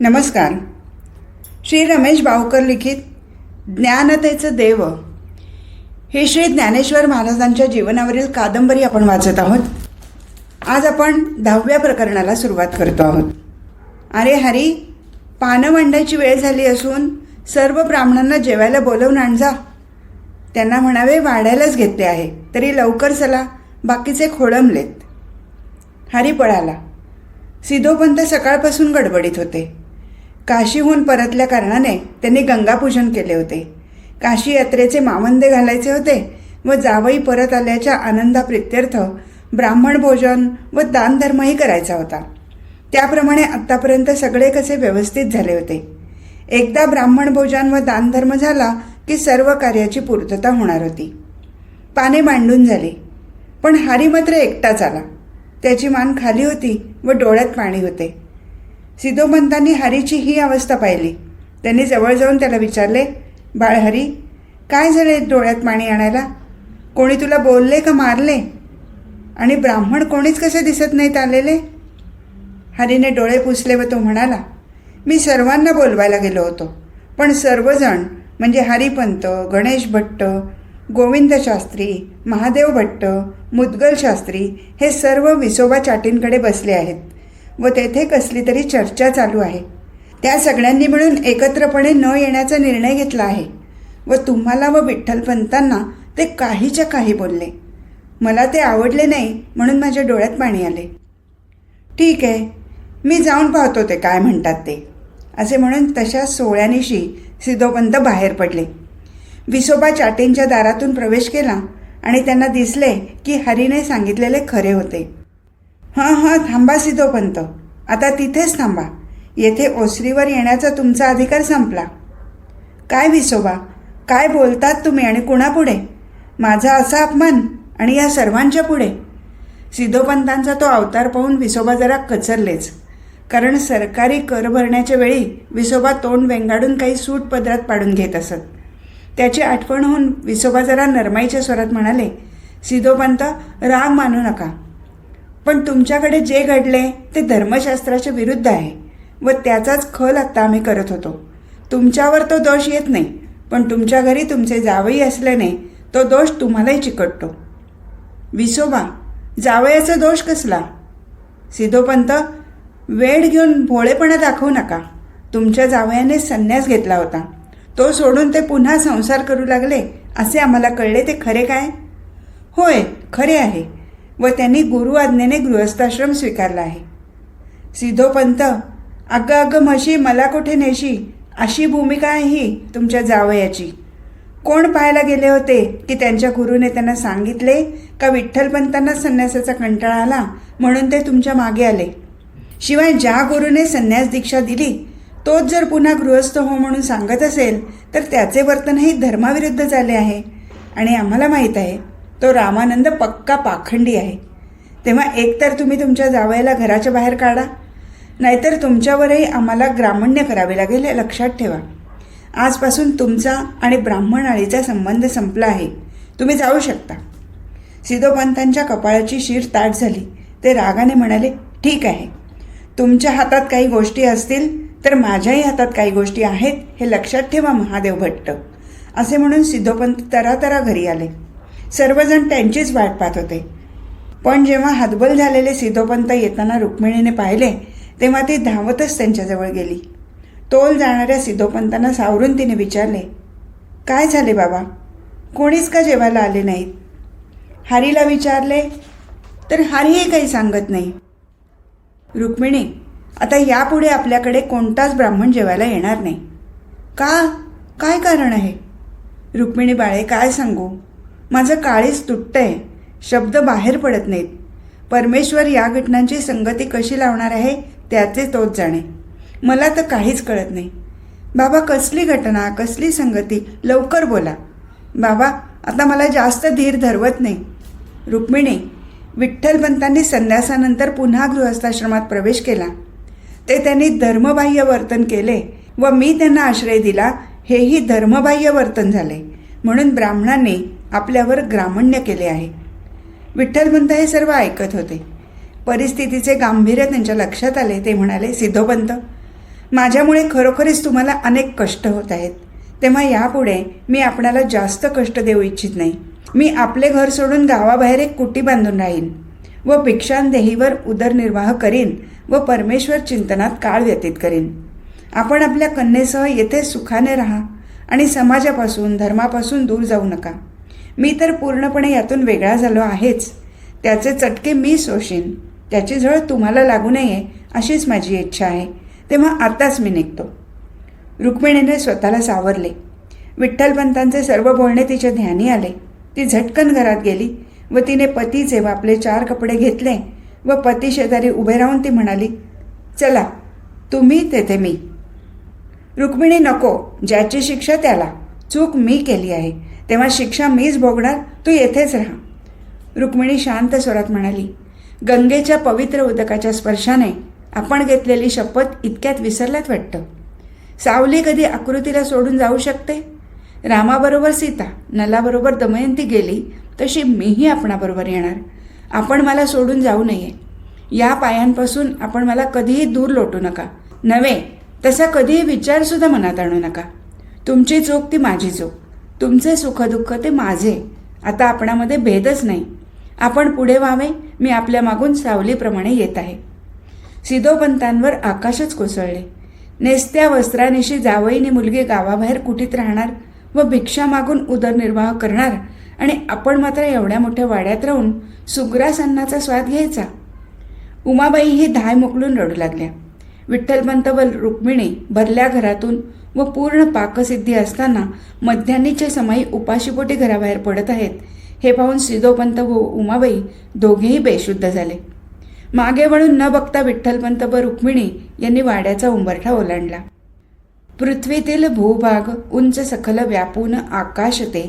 नमस्कार. श्री रमेश बावकर लिखित ज्ञानतेचं देव. हे श्री ज्ञानेश्वर महाराजांच्या जीवनावरील कादंबरी आपण वाचत आहोत. आज आपण दहाव्या प्रकरणाला सुरुवात करतो आहोत. अरे हरी पानं मांडायची वेळ झाली असून सर्व ब्राह्मणांना जेवायला बोलवून आणजा त्यांना म्हणावे वाढायलाच घेतले आहे तरी लवकर चला बाकीचे खोळंबलेत. हरी पळाला. सिधोपंत सकाळपासून गडबडीत होते. काशीहून परतल्या कारणाने त्यांनी गंगापूजन केले होते. काशी यात्रेचे मावंदे घालायचे होते व जावई परत आल्याच्या आनंदाप्रित्यर्थ ब्राह्मण भोजन व दानधर्मही करायचा होता. त्याप्रमाणे आत्तापर्यंत सगळे कसे व्यवस्थित झाले होते. एकदा ब्राह्मण भोजन व दानधर्म झाला की सर्व कार्याची पूर्तता होणार होती. पाने मांडून झाली. पण हरी मात्र एकटाच आला. त्याची मान खाली होती व डोळ्यात पाणी होते. सिद्धोपंतांनी हरीची ही अवस्था पाहिली. त्यांनी जवळ जाऊन त्याला विचारले बाळहरी काय झाले डोळ्यात पाणी आणायला? कोणी तुला बोलले का मारले? आणि ब्राह्मण कोणीच कसे दिसत नाहीत आलेले? हरीने डोळे पुसले व तो म्हणाला मी सर्वांना बोलवायला गेलो होतो पण सर्वजण म्हणजे हरिपंत गणेश भट्ट गोविंद शास्त्री महादेव भट्ट मुद्गल शास्त्री हे सर्व विसोबा चाटींकडे बसले आहेत. व तेथे कसली तरी चर्चा चालू आहे. त्या सगळ्यांनी मिळून एकत्रपणे न येण्याचा निर्णय घेतला आहे. व तुम्हाला व विठ्ठलपंतांना ते काहीच्या काही बोलले. मला ते आवडले नाही म्हणून माझ्या डोळ्यात पाणी आले. ठीक आहे मी जाऊन पाहतो ते काय म्हणतात ते. असे म्हणून तशा सोहळ्यानिशी सिद्धोपंत बाहेर पडले. विसोबा चाटेंच्या दारातून प्रवेश केला आणि त्यांना दिसले की हरीने सांगितलेले खरे होते. हां हां थांबा सिद्धोपंत. आता तिथेच थांबा. येथे ओसरीवर येण्याचा तुमचा अधिकार संपला. काय विसोबा? काय बोलतात तुम्ही आणि कुणापुढे? माझा असा अपमान आणि या सर्वांच्या पुढे? सिद्धोपंतांचा तो अवतार पाहून विसोबा जरा कचरलेच. कारण सरकारी कर भरण्याच्या वेळी विसोबा तोंड वेंगाडून काही सूट पदरात पाडून घेत असत. त्याची आठवण होऊन विसोबा जरा नरमाईच्या स्वरात म्हणाले सिद्धोपंत राग मानू नका. पण तुमच्याकडे जे घडले ते धर्मशास्त्राच्या विरुद्ध आहे. व त्याचाच खल आत्ता आम्ही करत होतो. तुमच्यावर तो दोष येत नाही पण तुमच्या घरी तुमचे जावई असल्याने तो दोष तुम्हालाही चिकटतो. विसोबा जावयाचा दोष कसला? सिद्धोपंत वेळ घेऊन भोळेपणा दाखवू नका. तुमच्या जावयाने संन्यास घेतला होता. तो सोडून ते पुन्हा संसार करू लागले असे आम्हाला कळले ते खरे काय? होय खरे आहे. व त्यांनी गुरु आज्ञेने गृहस्थाश्रम स्वीकारला आहे. सिद्धोपंत अगं अगं म्हशी मला कुठे नेशी? अशी भूमिका आहे ही तुमच्या जावयाची? कोण पाहायला गेले होते की त्यांच्या गुरुने त्यांना सांगितले का विठ्ठलपंतांना संन्यासाचा कंटाळा आला म्हणून ते तुमच्या मागे आले? शिवाय ज्या गुरुने संन्यास दीक्षा दिली तोच जर पुन्हा गृहस्थ हो म्हणून सांगत असेल तर त्याचे वर्तनही धर्माविरुद्ध झाले आहे. आणि आम्हाला माहीत आहे तो रामानंद पक्का पाखंडी आहे. तेव्हा एकतर तुम्ही तुमच्या जावयाला घराच्या बाहेर काढा नाहीतर तुमच्यावरही आम्हाला ग्रामण्य करावे लागेल हे लक्षात ठेवा. आजपासून तुमचा आणि ब्राह्मण आळीचा संबंध संपला आहे. तुम्ही जाऊ शकता. सिद्धोपंतांच्या कपाळाची शिर ताट झाली. ते रागाने म्हणाले ठीक आहे. तुमच्या हातात काही गोष्टी असतील तर माझ्याही हातात काही गोष्टी आहेत हे लक्षात ठेवा महादेव भट्ट. असे म्हणून सिद्धोपंत तरातरा घरी आले. सर्वजण त्यांचीच वाट पाहत होते. पण जेव्हा हतबल झालेले सिद्धोपंत येताना रुक्मिणीने पाहिले तेव्हा ती धावतच त्यांच्याजवळ गेली. तोल जाणाऱ्या सिद्धोपंतांना सावरून तिने विचारले काय झाले बाबा? कोणीच का जेवायला आले नाहीत? हरीला विचारले तर हरीही काही सांगत नाही. रुक्मिणी आता यापुढे आपल्याकडे कोणताच ब्राह्मण जेवायला येणार नाही. का? काय कारण आहे? रुक्मिणी बाळे काय सांगू? माझं काळीच तुटतंय. शब्द बाहेर पडत नाहीत. परमेश्वर या घटनांची संगती कशी लावणार आहे त्याचे तोच जाणे. मला तर काहीच कळत नाही. बाबा कसली घटना कसली संगती? लवकर बोला. बाबा आता मला जास्त धीर धरवत नाही. रुक्मिणी विठ्ठलपंतांनी संन्यासानंतर पुन्हा गृहस्थाश्रमात प्रवेश केला. ते त्यांनी धर्मबाह्य वर्तन केले व मी त्यांना आश्रय दिला हेही धर्मबाह्य वर्तन झाले. म्हणून ब्राह्मणांनी आपल्यावर ग्रामण्य केले आहे. विठ्ठलपंत हे सर्व ऐकत होते. परिस्थितीचे गांभीर्य त्यांच्या लक्षात आले ते म्हणाले सिद्धोपंत माझ्यामुळे खरोखरीच तुम्हाला अनेक कष्ट होत आहेत. तेव्हा यापुढे मी आपणाला जास्त कष्ट देऊ इच्छित नाही. मी आपले घर सोडून गावाबाहेर एक कुटी बांधून राहीन व भिक्षांदेहीवर उदरनिर्वाह करीन व परमेश्वर चिंतनात काळ व्यतीत करीन. आपण आपल्या कन्येसह येथे सुखाने राहा आणि समाजापासून धर्मापासून दूर जाऊ नका. मी तर पूर्णपणे यातून वेगळा झालो आहेच. त्याचे चटके मी सोशीन. त्याची झळ तुम्हाला लागू नये अशीच माझी इच्छा आहे. तेव्हा आताच मी निघतो. रुक्मिणीने स्वतःला सावरले. विठ्ठलपंतांचे सर्व बोलणे तिच्या ध्यानी आले. ती झटकन घरात गेली व तिने पतीचे व आपले चार कपडे घेतले व पती शेजारी उभे राहून ती म्हणाली चला तुम्ही तेथे मी. रुक्मिणी नको. ज्याची शिक्षा त्याला. चूक मी केली आहे. तेव्हा शिक्षा मीच भोगणार तू येथेच राहा. रुक्मिणी शांत स्वरात म्हणाली गंगेच्या पवित्र उदकाच्या स्पर्शाने आपण घेतलेली शपथ इतक्यात विसरल्यात वाटतं. सावली कधी आकृतीला सोडून जाऊ शकते? रामाबरोबर सीता नलाबरोबर दमयंती गेली तशी मीही आपणाबरोबर येणार. आपण मला सोडून जाऊ नये. या पायांपासून आपण मला कधीही दूर लोटू नका. नव्हे तसा कधीही विचारसुद्धा मनात आणू नका. तुमची चूक ती माझी चूक. तुमचे सुखदुःख ते माझे. आता आपणामध्ये भेदच नाही. आपण पुढे व्हावे मी आपल्या मागून सावलीप्रमाणे येत आहे. सिदोपंतांवर आकाशच कोसळले. नेसत्या वस्त्रानिशी जावईनी मुलगी गावाबाहेर कुठीत राहणार व भिक्षा मागून उदरनिर्वाह करणार आणि आपण मात्र एवढ्या मोठ्या वाड्यात राहून सुग्रास अन्नाचा स्वाद घ्यायचा? उमाबाई ही धाय मोकलून रडू लागल्या. विठ्ठलपंत व रुक्मिणी भरल्या घरातून व पूर्ण पाकसिद्धी असताना मध्यान्नीचे समाई उपाशीपोटी घराबाहेर पडत आहेत. हे पाहून सिदोपंत व उमाबाई दोघेही बेशुद्ध झाले. मागे वळून न बघता विठ्ठलपंत व रुक्मिणी यांनी वाड्याचा उंबरठा ओलांडला. पृथ्वीतील भूभाग उंच सखल व्यापून आकाशते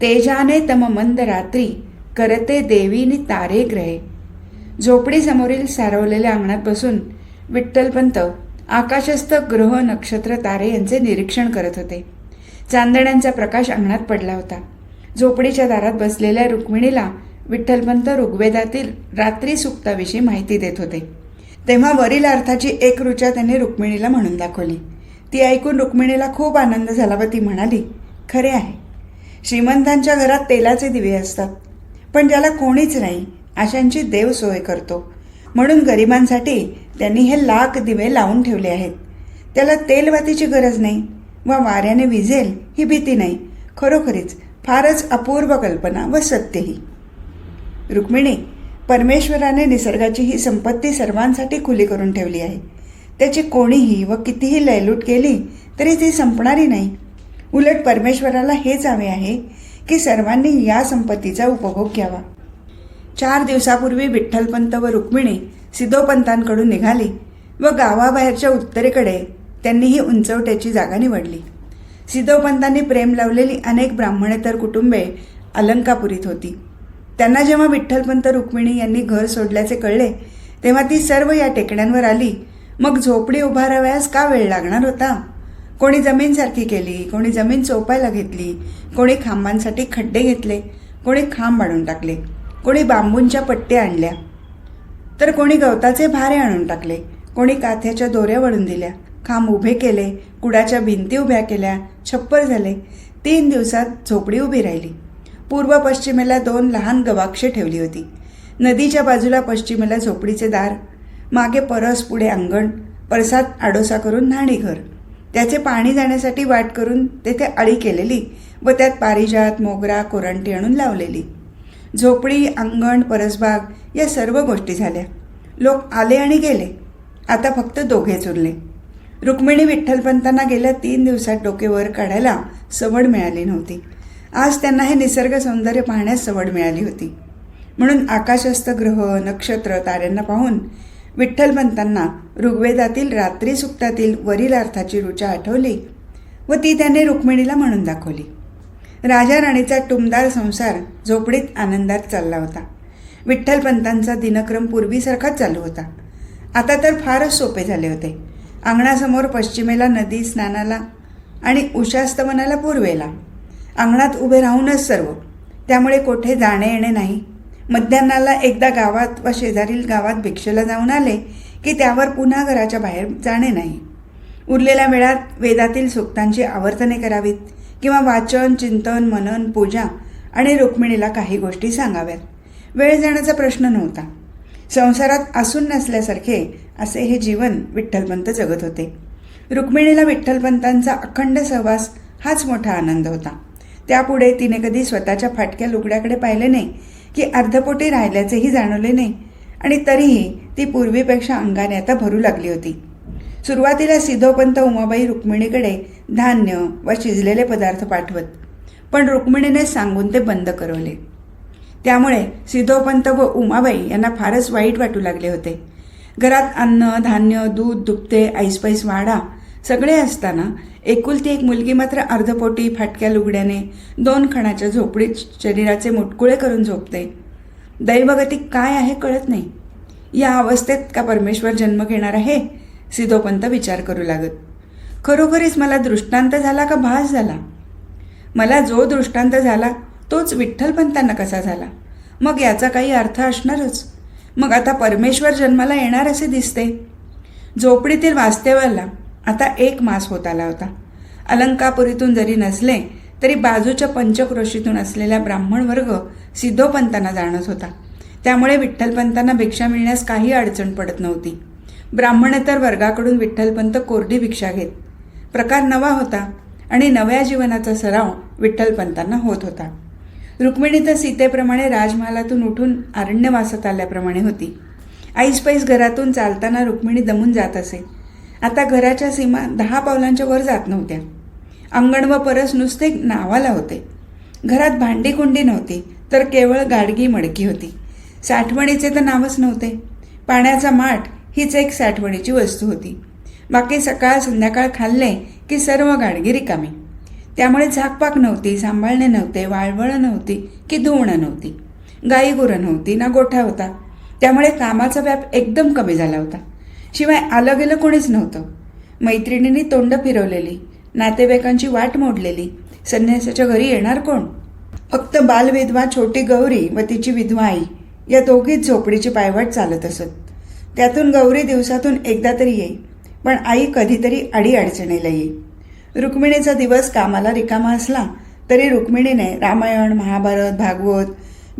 तेजाने तम मंद रात्री करते देवीनी तारे ग्रहे. झोपडी समोरील सारवलेल्या अंगणात बसून विठ्ठलपंत आकाशस्थ ग्रह नक्षत्र तारे यांचे निरीक्षण करत होते. चांदण्यांचा प्रकाश अंगणात पडला होता. झोपडीच्या दारात बसलेल्या रुक्मिणीला विठ्ठलपंत ऋग्वेदातील रात्री सुक्ताविषयी माहिती देत होते. तेव्हा वरील अर्थाची एक रुचा त्यांनी रुक्मिणीला म्हणून दाखवली. ती ऐकून रुक्मिणीला खूप आनंद झाला व ती म्हणाली खरे आहे. श्रीमंतांच्या घरात तेलाचे दिवे असतात. पण ज्याला कोणीच नाही अशांची देव सोय करतो. म्हणून गरिबांसाठी त्यांनी हे लाख दिवे लावून ठेवले आहेत. त्याला तेलवातीची गरज नाही व वाऱ्याने विजेल ही भीती नाही. खरोखरीच फारच अपूर्व कल्पना व सत्यही रुक्मिणी परमेश्वराने निसर्गाची ही संपत्ती सर्वांसाठी खुली करून ठेवली आहे. त्याची कोणीही व कितीही लयलूट केली तरी ती संपणारी नाही. उलट परमेश्वराला हेच हवे आहे की सर्वांनी या संपत्तीचा उपभोग घ्यावा. चार दिवसापूर्वी विठ्ठलपंत व रुक्मिणी सिद्धोपंतांकडून निघाली व गावाबाहेरच्या उत्तरेकडे त्यांनी ही उंचवट्याची जागा निवडली. सिद्धोपंतांनी प्रेम लावलेली अनेक ब्राह्मणेतर कुटुंबे अलंकापुरीत होती. त्यांना जेव्हा विठ्ठलपंत रुक्मिणी यांनी घर सोडल्याचे कळले तेव्हा ती सर्व या टेकड्यांवर आली. मग झोपडी उभाराव्यास का वेळ लागणार होता? कोणी जमीनसारखी केली कोणी जमीन चोपायला घेतली कोणी खांबांसाठी खड्डे घेतले कोणी खांब वाढून टाकले. कोणी बांबूंच्या पट्ट्या आणल्या. तर कोणी गवताचे भारे आणून टाकले. कोणी काथ्याच्या दोऱ्या वळून दिल्या. खांब उभे केले. कुडाच्या भिंती उभ्या केल्या. छप्पर झाले. तीन दिवसात झोपडी उभी राहिली. पूर्व पश्चिमेला दोन लहान गवाक्षे ठेवली होती. नदीच्या बाजूला पश्चिमेला झोपडीचे दार. मागे परस पुढे अंगण. परसात आडोसा करून न्हाणी घर. त्याचे पाणी जाण्यासाठी वाट करून तेथे अळी केलेली व त्यात पारिजात मोगरा कोरांटी आणून लावलेली. झोपडी अंगण परसबाग या सर्व गोष्टी झाल्या. लोक आले आणि गेले. आता फक्त दोघेच उरले रुक्मिणी विठ्ठलपंतांना गेल्या तीन दिवसात डोके वर काढायला सवड मिळाली नव्हती. आज त्यांना हे निसर्ग सौंदर्य पाहण्यास सवड मिळाली होती. म्हणून आकाशस्थ ग्रह नक्षत्र ताऱ्यांना पाहून विठ्ठलपंतांना ऋग्वेदातील रात्री सुक्तातील वरील अर्थाची रुचा आठवली व ती त्याने रुक्मिणीला म्हणून दाखवली. राजा राणीचा टुमदार संसार झोपडीत आनंदात चालला होता. विठ्ठलपंतांचा दिनक्रम पूर्वीसारखाच चालू होता. आता तर फारच सोपे झाले होते. अंगणासमोर पश्चिमेला नदी स्नानाला आणि उषास्तमनाला पूर्वेला. अंगणात उभे राहूनच सर्व. त्यामुळे कोठे जाणे येणे नाही. मध्यान्नाला एकदा गावात व शेजारील गावात भिक्षेला जाऊन आले की त्यावर पुन्हा घराच्या बाहेर जाणे नाही. उरलेल्या वेळात वेदातील सूक्तांची आवर्तने करावीत. किंवा वाचन चिंतन मनन पूजा आणि रुक्मिणीला काही गोष्टी सांगाव्यात. वेळ जाण्याचा प्रश्न नव्हता. संसारात असून नसल्यासारखे असे हे जीवन विठ्ठलपंत जगत होते. रुक्मिणीला विठ्ठलपंतांचा अखंड सहवास हाच मोठा आनंद होता. त्यापुढे तिने कधी स्वतःच्या फाटक्या लुगड्याकडे पाहिले नाही की अर्धपोटी राहिल्याचेही जाणवले नाही आणि तरीही ती पूर्वीपेक्षा अंगाने आता भरू लागली होती. सुरुवातीला सिद्धोपंत उमाबाई रुक्मिणीकडे धान्य व शिजलेले पदार्थ पाठवत पण रुक्मिणीने सांगून ते बंद करवले. त्यामुळे सिद्धोपंत व उमाबाई यांना फारच वाईट वाटू लागले होते. घरात अन्न धान्य दूध दुपते ऐसपैस वाडा सगळे असताना एकुलती एक मुलगी मात्र अर्धपोटी फाटक्या लुगड्याने दोन खणाच्या झोपडीत शरीराचे मुटकुळे करून झोपते. दैवगती काय आहे कळत नाही. या अवस्थेत का परमेश्वर जन्म घेणार आहे? सिद्धोपंत विचार करू लागत. खरोखरीच मला दृष्टांत झाला का भास झाला? मला जो दृष्टांत झाला तोच विठ्ठलपंतांना कसा झाला? मग याचा काही अर्थ असणारच. मग आता परमेश्वर जन्माला येणार असे दिसते. झोपडीतील वास्तव्याला आता एक मास होत आला होता. अलंकापुरीतून जरी नसले तरी बाजूच्या पंचक्रोशीतून असलेला ब्राह्मण वर्ग सिद्धोपंतांना जाणत होता. त्यामुळे विठ्ठलपंतांना भिक्षा मिळण्यास काही अडचण पडत नव्हती. ब्राह्मणेतर वर्गाकडून विठ्ठलपंत कोरडी भिक्षा घेत प्रकार नवा होता आणि नव्या जीवनाचा सराव विठ्ठलपंतांना होत होता. रुक्मिणी तर सीतेप्रमाणे राजमहालातून उठून अरण्यवासात आल्याप्रमाणे होती. आईसपैस घरातून चालताना रुक्मिणी दमून जात असे. आता घराच्या सीमा दहा पावलांच्या वर जात नव्हत्या. अंगण व परस नुसते नावाला होते. घरात भांडी कुंडी नव्हती तर केवळ गाडगी मडकी होती. साठवणीचे तर नावच नव्हते. पाण्याचा माठ हीच एक साठवणीची वस्तू होती. बाकी सकाळ संध्याकाळ खाल्ले की सर्व गाडगी रिकामी. त्यामुळे झाकपाक नव्हती सांभाळणे नव्हते वाळवळं नव्हती की धुवणं नव्हती. गाई गुरं नव्हती ना गोठा होता. त्यामुळे कामाचा व्याप एकदम कमी झाला होता. शिवाय आलं गेलं कोणीच नव्हतं. मैत्रिणींनी तोंड फिरवलेली नातेवाईकांची वाट मोडलेली संन्यासाच्या घरी येणार कोण? फक्त बालविधवा छोटी गौरी व तिची विधवा आई या दोघीच झोपडीची पायवाट चालत असत. त्यातून गौरी दिवसातून एकदा तरी येई पण आई कधीतरी अडी अडचणीला येई रुक्मिणीचा दिवस कामाला रिकामा असला तरी रुक्मिणीने रामायण महाभारत भागवत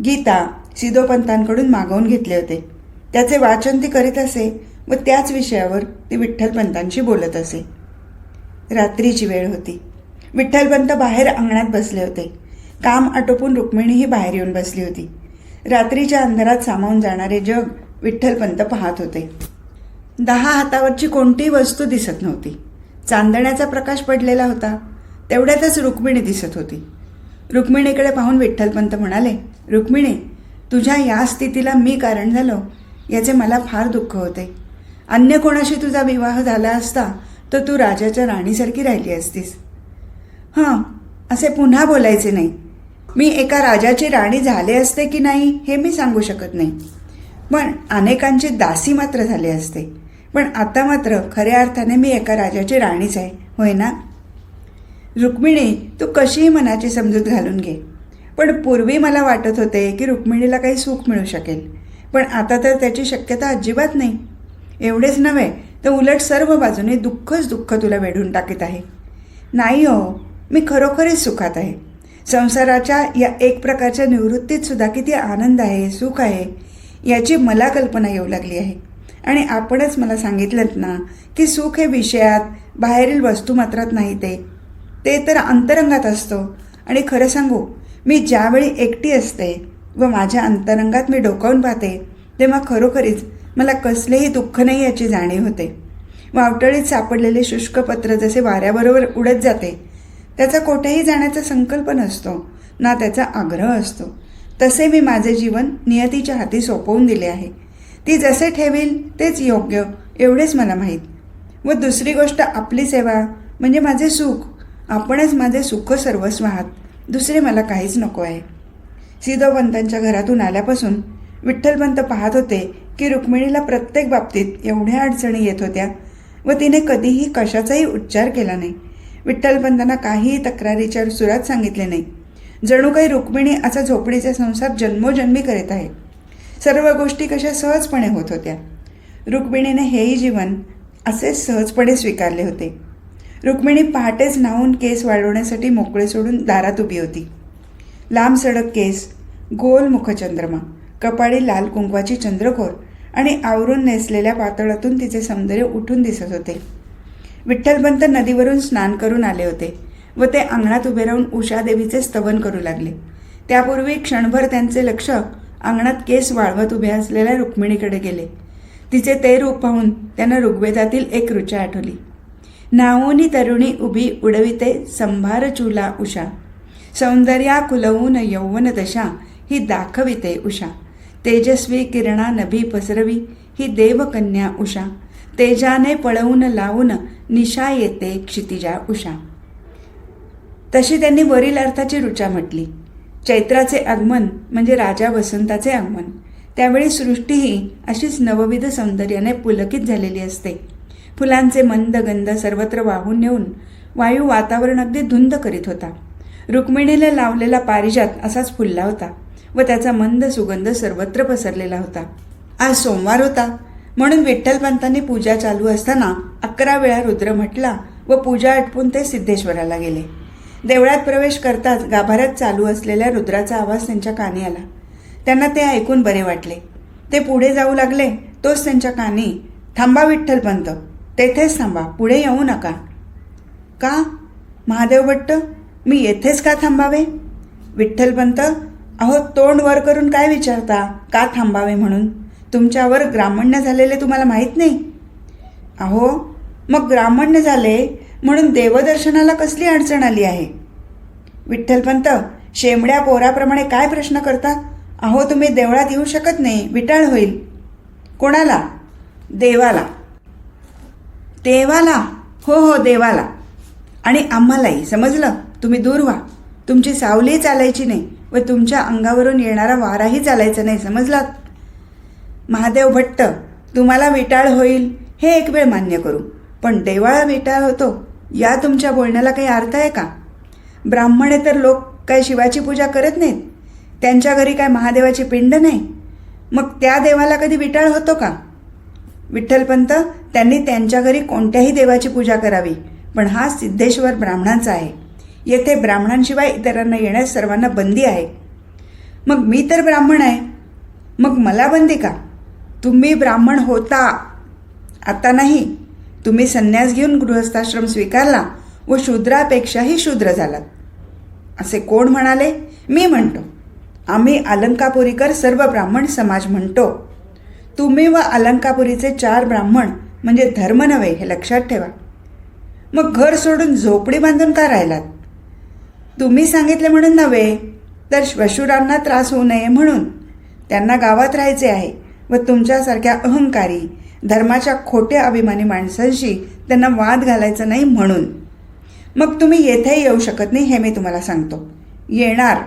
गीता सिदोपंतांकडून मागवून घेतले होते. त्याचे वाचन ती करीत असे व त्याच विषयावर ती विठ्ठलपंतांशी बोलत असे. रात्रीची वेळ होती. विठ्ठलपंत बाहेर अंगणात बसले होते. काम आटोपून रुक्मिणीही बाहेर येऊन बसली होती. रात्रीच्या अंधारात सामावून जाणारे जग विठ्ठलपंत पाहत होते. दहा हातावरची कोणतीही वस्तू दिसत नव्हती. चांदण्याचा प्रकाश पडलेला होता. तेवढ्यातच रुक्मिणी दिसत होती. रुक्मिणीकडे पाहून विठ्ठलपंत म्हणाले रुक्मिणी तुझ्या या स्थितीला मी कारण झालो याचे मला फार दुःख होते. अन्य कोणाशी तुझा विवाह झाला असता तर तू राजाच्या राणीसारखी राहिली असतीस. हां असे पुन्हा बोलायचे नाही. मी एका राजाची राणी झाले असते की नाही हे मी सांगू शकत नाही. पण अनेकांची दासी मात्र झाले असते. पण आता मात्र खऱ्या अर्थाने मी एका राजाची राणीच आहे होय ना? रुक्मिणी तू कशीही मनाची समजूत घालून घे. पण पूर्वी मला वाटत होते की रुक्मिणीला काही सुख मिळू शकेल पण आता तर त्याची शक्यता अजिबात नाही. एवढेच नव्हे तर उलट सर्व बाजूने दुःखच दुःख तुला वेढून टाकीत आहे. नाही हो मी खरोखरीच सुखात आहे. संसाराच्या या एक प्रकारच्या निवृत्तीतसुद्धा किती आनंद आहे सुख आहे याची मला कल्पना येऊ लागली आहे. आणि आपणच मला सांगितलं ना की सुख हे विषयात बाहेरील वस्तुमात्रात नाही ते. ते तर अंतरंगात असतो. आणि खरं सांगू मी ज्यावेळी एकटी असते व माझ्या अंतरंगात मी डोकावून पाहते तेव्हा खरोखरीच मला कसलेही दुःख नाही याची जाणीव होते. वावटळीत सापडलेले शुष्क पत्र जसे वाऱ्याबरोबर उडत जाते त्याचा कोठेही जाण्याचा संकल्प नसतो ना त्याचा आग्रह असतो. तसे मी माझे जीवन नियतीच्या हाती सोपवून दिले आहे. ती जसे ठेवील तेच योग्य एवढेच मला माहीत. व दुसरी गोष्ट आपली सेवा म्हणजे माझे सुख. आपणच माझे सुख सर्वस्व आहात. दुसरे मला काहीच नको आहे. सिधोपंतांच्या घरातून आल्यापासून विठ्ठलपंत पाहत होते की रुक्मिणीला प्रत्येक बाबतीत एवढ्या अडचणी येत होत्या व तिने कधीही कशाचाही उच्चार केला नाही. विठ्ठलपंतांना काहीही तक्रारीच्या सुरात सांगितले नाही. जणू काही रुक्मिणी असा झोपडीचा संसार जन्मोजन्मी करीत आहे. सर्व गोष्टी कशा सहजपणे होत होत्या? रुक्मिणीने हेही जीवन असे सहजपणे स्वीकारले होते. रुक्मिणी पहाटेच न्हावून केस वाढवण्यासाठी मोकळे सोडून दारात उभी होती. लांब सडक केस गोल मुखचंद्रमा कपाळी लाल कुंकवाची चंद्रकोर आणि आवरून नेसलेल्या पातळातून तिचे सौंदर्य उठून दिसत होते. विठ्ठलपंत नदीवरून स्नान करून आले होते व ते अंगणात उभे राहून उषादेवीचे स्तवन करू लागले. त्यापूर्वी क्षणभर त्यांचे लक्ष अंगणात केस वाळवत उभे असलेल्या रुक्मिणीकडे गेले. तिचे ते रूप पाहून त्यांना ऋग्वेदातील एक ऋचा आठवली. नावोनी तरुणी उभी उडविते संभार चुला उषा. सौंदर्या कुलवून यौवन दशा ही दाखविते उषा. तेजस्वी किरणा नभी पसरवी ही देवकन्या उषा. तेजाने पळवून लावून निशा येते क्षितिजा उषा. तशी त्यांनी वरील अर्थाची ऋचा म्हटली. चैत्राचे आगमन म्हणजे राजा वसंताचे आगमन. त्यावेळी सृष्टीही अशीच नवविध सौंदर्याने पुलकित झालेली असते. फुलांचे मंद गंध सर्वत्र वाहून नेऊन वायू वातावरण अगदी धुंद करीत होता. रुक्मिणीला लावलेला पारिजात असाच फुलला होता व त्याचा मंद सुगंध सर्वत्र पसरलेला होता. आज सोमवार होता. म्हणून विठ्ठलपंतांनी पूजा चालू असताना अकरा वेळा रुद्र म्हटला व पूजा आटपून ते सिद्धेश्वराला गेले. देवळात प्रवेश करताच गाभाऱ्यात चालू असलेल्या रुद्राचा आवाज त्यांच्या कानी आला. त्यांना ते ऐकून बरे वाटले. ते पुढे जाऊ लागले. तोच त्यांच्या कानी. थांबा विठ्ठलपंत तेथेच थांबा. पुढे येऊ नका. का? महादेव भट्ट मी येथेच का थांबावे? विठ्ठलपंत अहो तोंड वर करून काय विचारता? का थांबावे म्हणून? तुमच्यावर ग्रामण्य झालेले तुम्हाला माहीत नाही? अहो मग ग्रामण्य झाले म्हणून देवदर्शनाला कसली अडचण आली आहे? विठ्ठलपंत शेमड्या पोराप्रमाणे काय प्रश्न करता? अहो तुम्ही देवळात येऊ शकत नाही विटाळ होईल. कोणाला? देवाला. देवाला? हो हो देवाला. आणि आम्हालाही समजलं? तुम्ही दूर व्हा. तुमची सावली चालायची नाही व तुमच्या अंगावरून येणारा वाराही चालायचा नाही समजलात? महादेव भट्ट तुम्हाला विटाळ होईल हे एक वेळ मान्य करू. पण देवाळा विटाळ होतो या तुमच्या बोलण्याला काही अर्थ आहे का? ब्राह्मणे तर लोक काय शिवाची पूजा करत नाहीत? त्यांच्या घरी काय महादेवाची पिंड नाही? मग त्या देवाला कधी विटाळ होतो का? विठ्ठलपंत त्यांनी त्यांच्या घरी कोणत्याही देवाची पूजा करावी पण हा सिद्धेश्वर ब्राह्मणांचा आहे. येथे ब्राह्मणांशिवाय इतरांना येण्यास सर्वांना बंदी आहे. मग मी तर ब्राह्मण आहे. मग मला बंदी का? तुम्ही ब्राह्मण होता. आता नाही. तुम्ही संन्यास घेऊन गृहस्थाश्रम स्वीकारला व शूद्रापेक्षाही शूद्र झालात. असे कोण म्हणाले? मी म्हणतो. आम्ही अलंकापुरीकर सर्व ब्राह्मण समाज म्हणतो. तुम्ही व अलंकापुरीचे चार ब्राह्मण म्हणजे धर्म नव्हे हे लक्षात ठेवा. मग घर सोडून झोपडी बांधून का राहिलात? तुम्ही सांगितले म्हणून नव्हे तर श्वशुरांना त्रास होऊ नये म्हणून. त्यांना गावात राहायचे आहे. व तुमच्यासारख्या अहंकारी धर्माच्या खोट्या अभिमानी माणसांशी त्यांना वाद घालायचा नाही म्हणून. मग तुम्ही येथेही येऊ शकत नाही हे मी तुम्हाला सांगतो. येणार.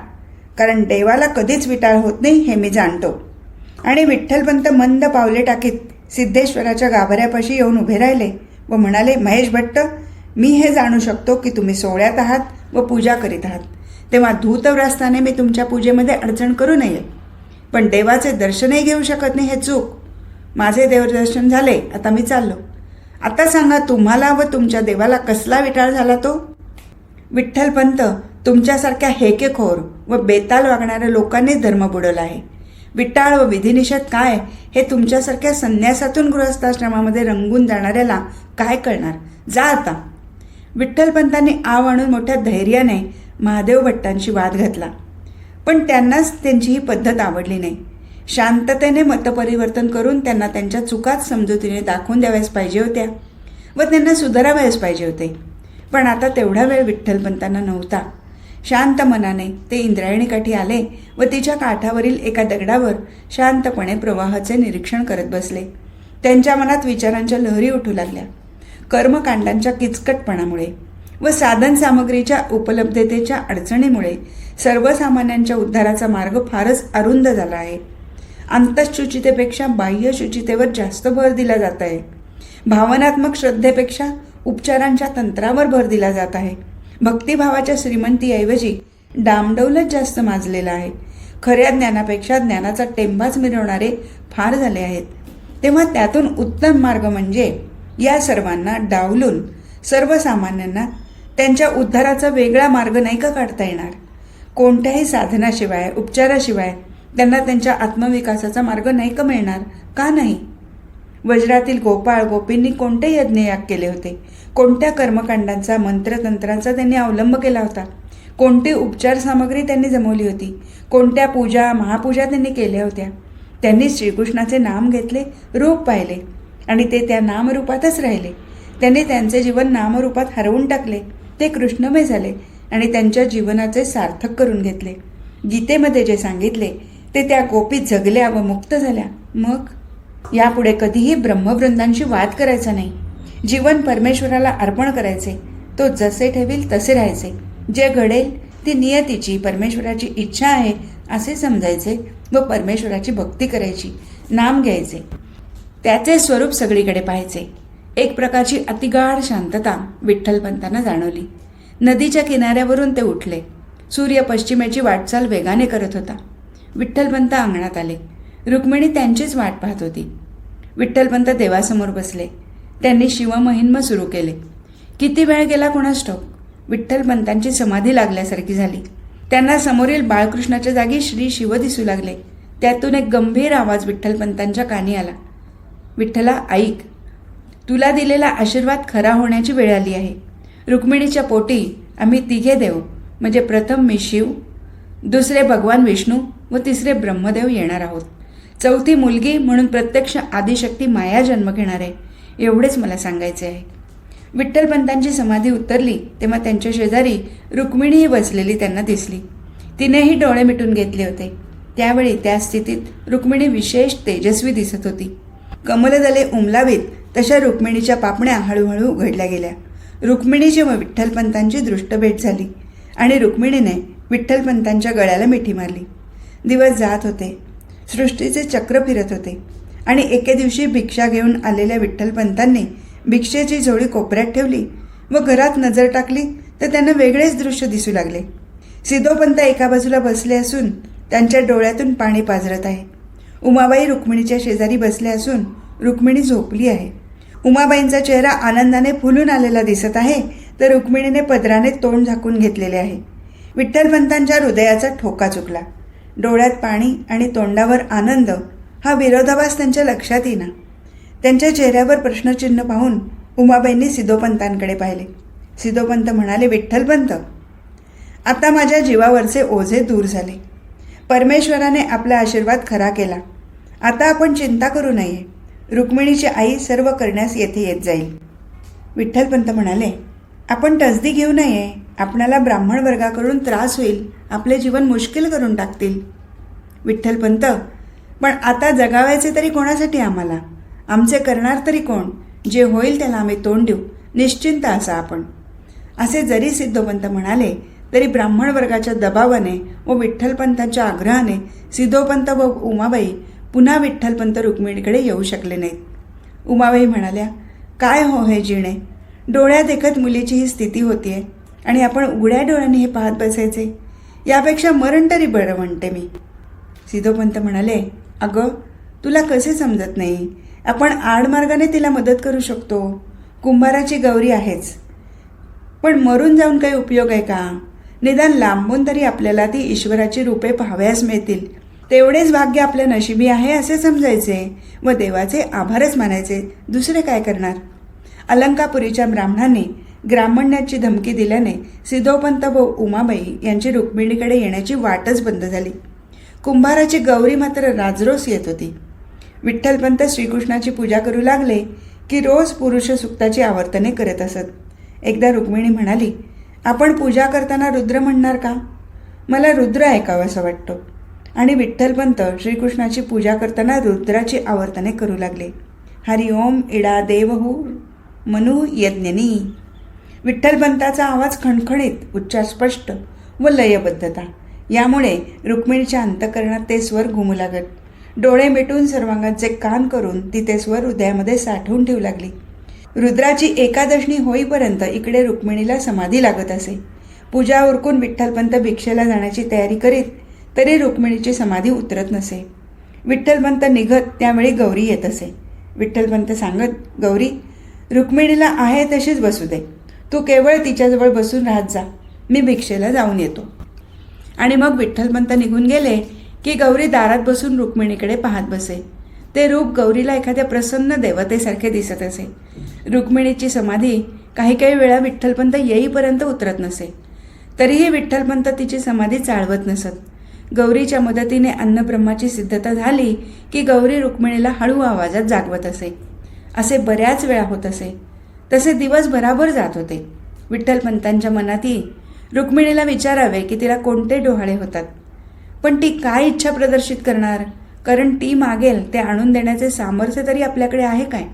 कारण देवाला कधीच विटाळ होत नाही हे मी जाणतो. आणि विठ्ठलपंत मंद पावले टाकीत सिद्धेश्वराच्या गाभाऱ्यापाशी येऊन उभे राहिले व म्हणाले महेश भट्ट मी हे जाणू शकतो की तुम्ही सोहळ्यात आहात व पूजा करीत आहात. तेव्हा धूतव्रस्ताने मी तुमच्या पूजेमध्ये अडचण करू नये. पण देवाचे दर्शनही घेऊ शकत नाही हे चूक. माझे देवदर्शन झाले आता मी चाललो. आता सांगा तुम्हाला व तुमच्या देवाला कसला विटाळ झाला तो? विठ्ठलपंत तुमच्यासारख्या हेकेखोर व बेताल वागणाऱ्या लोकांनीच धर्म बुडवला आहे. विटाळ व विधिनिषेध काय? हे तुमच्यासारख्या संन्यासातून गृहस्थाश्रमामध्ये रंगून जाणाऱ्याला काय कळणार? जा आता. विठ्ठलपंतांनी आव आणून मोठ्या धैर्याने महादेव भट्टांशी वाद घातला. पण त्यांनाच त्यांची ही पद्धत आवडली नाही. शांततेने मतपरिवर्तन करून त्यांना त्यांच्या चुकाच समजुतीने दाखवून द्याव्यास पाहिजे होत्या व त्यांना सुधारावयास पाहिजे होते. पण आता तेवढा वेळ विठ्ठलपंतांना नव्हता. शांत मनाने ते इंद्रायणीकाठी आले व तिच्या काठावरील एका दगडावर शांतपणे प्रवाहाचे निरीक्षण करत बसले. त्यांच्या मनात विचारांच्या लहरी उठू लागल्या. कर्मकांडांच्या किचकटपणामुळे व साधन सामग्रीच्या उपलब्धतेच्या अडचणीमुळे सर्वसामान्यांच्या उद्धाराचा मार्ग फारच अरुंद झाला आहे. अंतशुचितेपेक्षा बाह्य शुचितेवर जास्त भर दिला जात आहे. भावनात्मक श्रद्धेपेक्षा उपचारांच्या तंत्रावर भर दिला जात आहे. भक्तिभावाच्या श्रीमंतीऐवजी डामडौलच जास्त माजलेला आहे. खऱ्या ज्ञानापेक्षा ज्ञानाचा टेंबाच मिरवणारे फार झाले आहेत. तेव्हा त्यातून उत्तम मार्ग म्हणजे या सर्वांना डावलून सर्वसामान्यांना त्यांच्या उद्धाराचा वेगळा मार्ग नाही का काढता येणार? कोणत्याही साधनाशिवाय उपचाराशिवाय त्यांना त्यांच्या आत्मविकासाचा मार्ग नाही का मिळणार? का नाही? वज्रातील गोपाळ गोपींनी कोणते यज्ञयाग केले होते? कोणत्या कर्मकांडांचा मंत्रतंत्रांचा त्यांनी अवलंब केला होता? कोणती उपचार सामग्री त्यांनी जमवली होती? कोणत्या पूजा महापूजा त्यांनी केल्या होत्या? त्यांनी श्रीकृष्णाचे नाम घेतले रूप पाहिले आणि ते त्या नामरूपातच राहिले. त्यांनी त्यांचे जीवन नामरूपात हरवून टाकले. ते कृष्णमय झाले. आणि त्यांच्या जीवनाचे सार्थक करून घेतले. गीतेमध्ये जे सांगितले ते त्या गोपीत जगल्या व मुक्त झाल्या. मग? यापुढे कधीही ब्रह्मवृंदांशी वाद करायचा नाही. जीवन परमेश्वराला अर्पण करायचे. तो जसे ठेवील तसे राहायचे. जे घडेल ती नियतीची परमेश्वराची इच्छा आहे असे समजायचे व परमेश्वराची भक्ती करायची नाम घ्यायचे. त्याचे स्वरूप सगळीकडे पाहायचे. एक प्रकारची अतिगाढ शांतता विठ्ठलपंतांना जाणवली. नदीच्या किनाऱ्यावरून ते उठले. सूर्य पश्चिमेची वाटचाल वेगाने करत होता. विठ्ठलपंत अंगणात आले. रुक्मिणी त्यांचीच वाट पाहत होती. विठ्ठलपंत देवासमोर बसले. त्यांनी शिवमहिन्म सुरू केले. किती वेळ गेला कोणास ठाऊक? विठ्ठलपंतांची समाधी लागल्यासारखी झाली. त्यांना समोरील बाळकृष्णाच्या जागी श्री शिव दिसू लागले. त्यातून एक गंभीर आवाज विठ्ठलपंतांच्या कानी आला. विठ्ठला ऐक. तुला दिलेला आशीर्वाद खरा होण्याची वेळ आली आहे. रुक्मिणीच्या पोटी आम्ही तिघे देव. म्हणजे प्रथम मी शिव दुसरे भगवान विष्णू व तिसरे ब्रह्मदेव येणार आहोत. चौथी मुलगी म्हणून प्रत्यक्ष आदिशक्ती माया जन्म घेणार आहे एवढेच मला सांगायचे आहे. विठ्ठलपंतांची समाधी उतरली तेव्हा त्यांच्या शेजारी रुक्मिणीही बसलेली त्यांना दिसली. तिनेही डोळे मिटून घेतले होते. त्यावेळी त्या स्थितीत रुक्मिणी विशेष तेजस्वी दिसत होती. कमलदले उमलावीत तशा रुक्मिणीच्या पापण्या हळूहळू उघडल्या गेल्या. रुक्मिणीची व विठ्ठलपंतांची दृष्टभेट झाली आणि रुक्मिणीने विठ्ठलपंतांच्या गळ्याला मिठी मारली. दिवस जात होते. सृष्टीचे चक्र फिरत होते. आणि एके दिवशी भिक्षा घेऊन आलेल्या विठ्ठलपंतांनी भिक्षेची झोळी कोपऱ्यात ठेवली व घरात नजर टाकली तर त्यांना वेगळेच दृश्य दिसू लागले. सिद्धोपंत एका बाजूला बसले असून त्यांच्या डोळ्यातून पाणी पाझरत आहे. उमाबाई रुक्मिणीच्या शेजारी बसले असून रुक्मिणी झोपली आहे. उमाबाईंचा चेहरा आनंदाने फुलून आलेला दिसत आहे तर रुक्मिणीने पदराने तोंड झाकून घेतलेले आहे. विठ्ठलपंतांच्या हृदयाचा ठोका चुकला. डोळ्यात पाणी आणि तोंडावर आनंद हा विरोधाभास त्यांच्या लक्षात येईना. त्यांच्या चेहऱ्यावर प्रश्नचिन्ह पाहून उमाबाईंनी सिद्धोपंतांकडे पाहिले. सिद्धोपंत म्हणाले विठ्ठलपंत आता माझ्या जीवावरचे ओझे दूर झाले. परमेश्वराने आपला आशीर्वाद खरा केला. आता आपण चिंता करू नये. रुक्मिणीची आई सर्व करण्यास येथे येत जाईल. विठ्ठलपंत म्हणाले आपण तसदी घेऊ नये. आपणाला ब्राह्मण वर्गाकडून त्रास होईल. आपले जीवन मुश्किल करून टाकतील. विठ्ठलपंत पण आता जगावायचे तरी कोणासाठी आम्हाला? आमचे करणार तरी कोण? जे होईल त्याला आम्ही तोंड देऊ. निश्चिंत असा आपण. असे जरी सिद्धोपंत म्हणाले तरी ब्राह्मण वर्गाच्या दबावाने व विठ्ठलपंतांच्या आग्रहाने सिद्धोपंत व उमाबाई पुन्हा विठ्ठलपंत रुक्मिणीकडे येऊ शकले नाहीत. उमाबाई म्हणाल्या काय हो हे जिणे? डोळ्या देखत मुलीची ही स्थिती होतीये आणि आपण उघड्या डोळ्यांनी हे पाहत बसायचे. यापेक्षा मरण तरी बरं म्हणते मी. सिद्धोपंत म्हणाले अगं तुला कसे समजत नाही? आपण आडमार्गाने तिला मदत करू शकतो. कुंभाराची गौरी आहेच. पण मरून जाऊन काही उपयोग आहे का? निदान लांबून तरी आपल्याला ती ईश्वराची रूपे पाहाव्यास मिळतील. तेवढेच भाग्य आपल्या नशिबी आहे असे समजायचे व देवाचे आभारच मानायचे. दुसरे काय करणार? अलंकापुरीच्या ब्राह्मणाने ग्रामण्याची धमकी दिल्याने सिद्धोपंत व उमाबाई यांची रुक्मिणीकडे येण्याची वाटच बंद झाली. कुंभाराची गौरी मात्र राजरोस येत होती. विठ्ठलपंत श्रीकृष्णाची पूजा करू लागले की रोज पुरुष सुक्ताची आवर्तने करत असत. एकदा रुक्मिणी म्हणाली आपण पूजा करताना रुद्र म्हणणार का? मला रुद्र ऐकावं असं वाटतं. आणि विठ्ठलपंत श्रीकृष्णाची पूजा करताना रुद्राची आवर्तने करू लागले. हरि ओम इडा देवहू मनु यज्ञनी. विठ्ठलपंताचा आवाज खणखणीत उच्चार स्पष्ट व लयबद्धता. यामुळे रुक्मिणीच्या अंतकरणात ते स्वर घुमू लागत. डोळे मिटून सर्वांगाचे कान करून ती ते स्वर हृदयामध्ये साठवून ठेवू लागली. रुद्राची एकादशनी होईपर्यंत इकडे रुक्मिणीला समाधी लागत असे. पूजा उरकून विठ्ठलपंत भिक्षेला जाण्याची तयारी करीत तरी रुक्मिणीची समाधी उतरत नसे. विठ्ठलपंत निघत त्यावेळी गौरी येत असे. विठ्ठलपंत सांगत गौरी रुक्मिणीला आहे तशीच बसू दे. तू केवळ तिच्याजवळ बसून राहत जा. मी भिक्षेला जाऊन येतो. आणि मग विठ्ठलपंत निघून गेले की गौरी दारात बसून रुक्मिणीकडे पाहत बसे. ते रूप गौरीला एखाद्या प्रसन्न देवतेसारखे दिसत असे. रुक्मिणीची समाधी काही काही वेळा विठ्ठलपंत येईपर्यंत उतरत नसे. तरीही विठ्ठलपंत तिची समाधी चाळवत नसत. गौरीच्या मदतीने अन्नब्रह्माची सिद्धता झाली की गौरी रुक्मिणीला हळू आवाजात जागवत असे. असे बऱ्याच वेळा होत असे. तसे दिवस भराभर जात होते. विठ्ठलपंतांच्या मनातही रुक्मिणीला विचारावे की तिला कोणते डोहाळे होतात. पण ती काय इच्छा प्रदर्शित करणार? कारण ती मागेल ते आणून देण्याचे सामर्थ्य तरी आपल्याकडे आहे काय?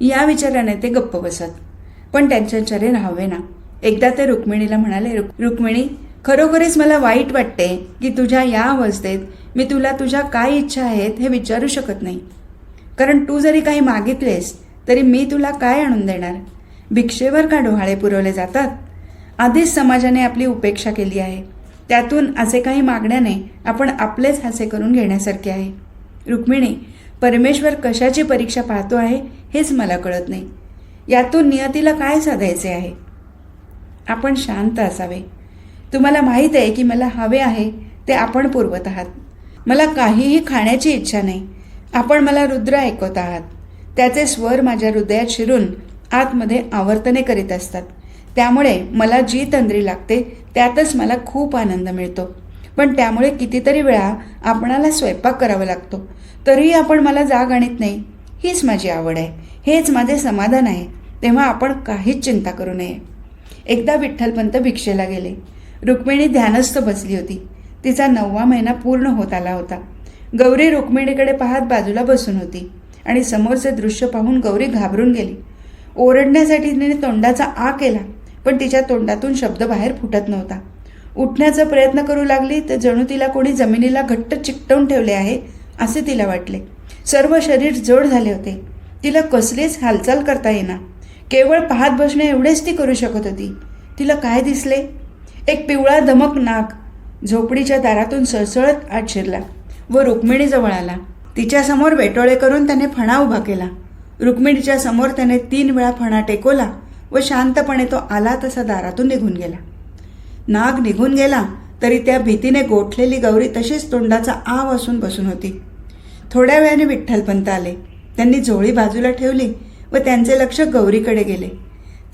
या विचाराने ते गप्प बसत. पण त्यांच्याच्याने राहावे ना. एकदा ते रुक्मिणीला म्हणाले रुक् रुक्मिणी खरोखरीच मला वाईट वाटते की तुझ्या या अवस्थेत मी तुला तुझ्या काय इच्छा आहेत हे विचारू शकत नाही. कारण तू जरी काही मागितलेस तरी मी तुला काय आणून देणार? भिक्षेवर का डोहाळे पुरवले जातात? आधीच समाजाने आपली उपेक्षा केली आहे. त्यातून असे काही मागण्याने आपण आपलेच हासे करून घेण्यासारखे आहे. रुक्मिणी परमेश्वर कशाची परीक्षा पाहतो आहे हेच मला कळत नाही. यातून नियतीला काय साधायचे आहे? आपण शांत असावे. तुम्हाला माहीत आहे की मला हवे आहे ते आपण पुरवत आहात. मला काहीही खाण्याची इच्छा नाही. आपण मला रुद्र ऐकवत आहात. त्याचे स्वर माझ्या हृदयात शिरून आतमध्ये आवर्तने करीत असतात. त्यामुळे मला जी तंद्री लागते त्यातच मला खूप आनंद मिळतो. पण त्यामुळे कितीतरी वेळा आपणाला स्वयंपाक करावा लागतो. तरीही आपण मला जाग आणत नाही. हीच माझी आवड आहे. हेच माझे समाधान आहे. तेव्हा आपण काहीच चिंता करू नये. एकदा विठ्ठलपंत भिक्षेला गेले. रुक्मिणी ध्यानस्थ बसली होती. तिचा नववा महिना पूर्ण होत आला होता. गौरी रुक्मिणीकडे पाहत बाजूला बसून होती आणि समोरचे दृश्य पाहून गौरी घाबरून गेली. ओरडण्यासाठी तिने तोंडाचा आ केला पण तिच्या तोंडातून शब्द बाहेर फुटत नव्हता. उठण्याचा प्रयत्न करू लागली तर जणू तिला कोणी जमिनीला घट्ट चिकटवून ठेवले आहे असे तिला वाटले. सर्व शरीर जड झाले होते. तिला कसलीच हालचाल करता येईना. केवळ पाहत बसणे एवढेच ती करू शकत होती. तिला काय दिसले? एक पिवळा धमक नाक झोपडीच्या दारातून सळसळत आत शिरला व रुक्मिणीजवळ आला. तिच्यासमोर वेटोळे करून त्याने फणा उभा केला. रुक्मिणीच्या समोर त्याने तीन वेळा फणा टेकवला व शांतपणे तो आला तसा दारातून निघून गेला. नाग निघून गेला तरी त्या भीतीने गोठलेली गौरी तशीच तोंडाचा आ असून बसून होती. थोड्या वेळाने विठ्ठलपंत आले. त्यांनी झोळी बाजूला ठेवली व त्यांचे लक्ष गौरीकडे गेले.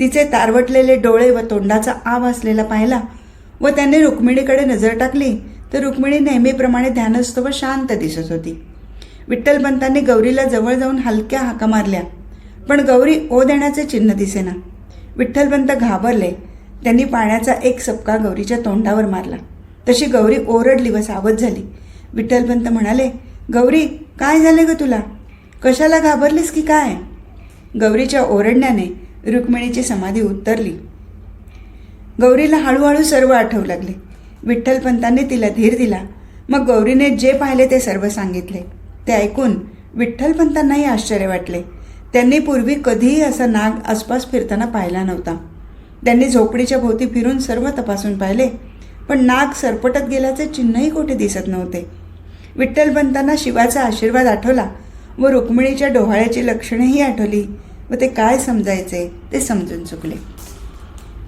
तिचे तारवटलेले डोळे व तोंडाचा आ असलेला पाहिला व त्यांनी रुक्मिणीकडे नजर टाकली तर रुक्मिणी नेहमीप्रमाणे ध्यानस्थ व शांत दिसत होती. विठ्ठलपंतांनी गौरीला जवळ जाऊन हलक्या हाका मारल्या पण गौरी ओ देण्याचे चिन्ह दिसेना. विठ्ठलपंत घाबरले त्यांनी पाण्याचा एक सपका गौरीच्या तोंडावर मारला. तशी गौरी ओरडली व सावध झाली. विठ्ठलपंत म्हणाले गौरी काय झाले ग तुला? कशाला घाबरलीस की काय? गौरीच्या ओरडण्याने रुक्मिणीची समाधी उत्तरली गौरीला हळूहळू सर्व आठवू लागले. विठ्ठलपंतांनी तिला धीर दिला. मग गौरीने जे पाहिले ते सर्व सांगितले. ते ऐकून विठ्ठलपंतांनाही आश्चर्य वाटले. त्यांनी पूर्वी कधीही असा नाग आसपास फिरताना पाहिला नव्हता. त्यांनी झोपडीच्या भोवती फिरून सर्व तपासून पाहिले पण नाग सरपटत गेल्याचे चिन्हही कुठे दिसत नव्हते. विठ्ठलपंतांना शिवाचा आशीर्वाद आठवला व रुक्मिणीच्या डोहाळ्याची लक्षणेही आठवली व ते काय समजायचे ते समजून चुकले.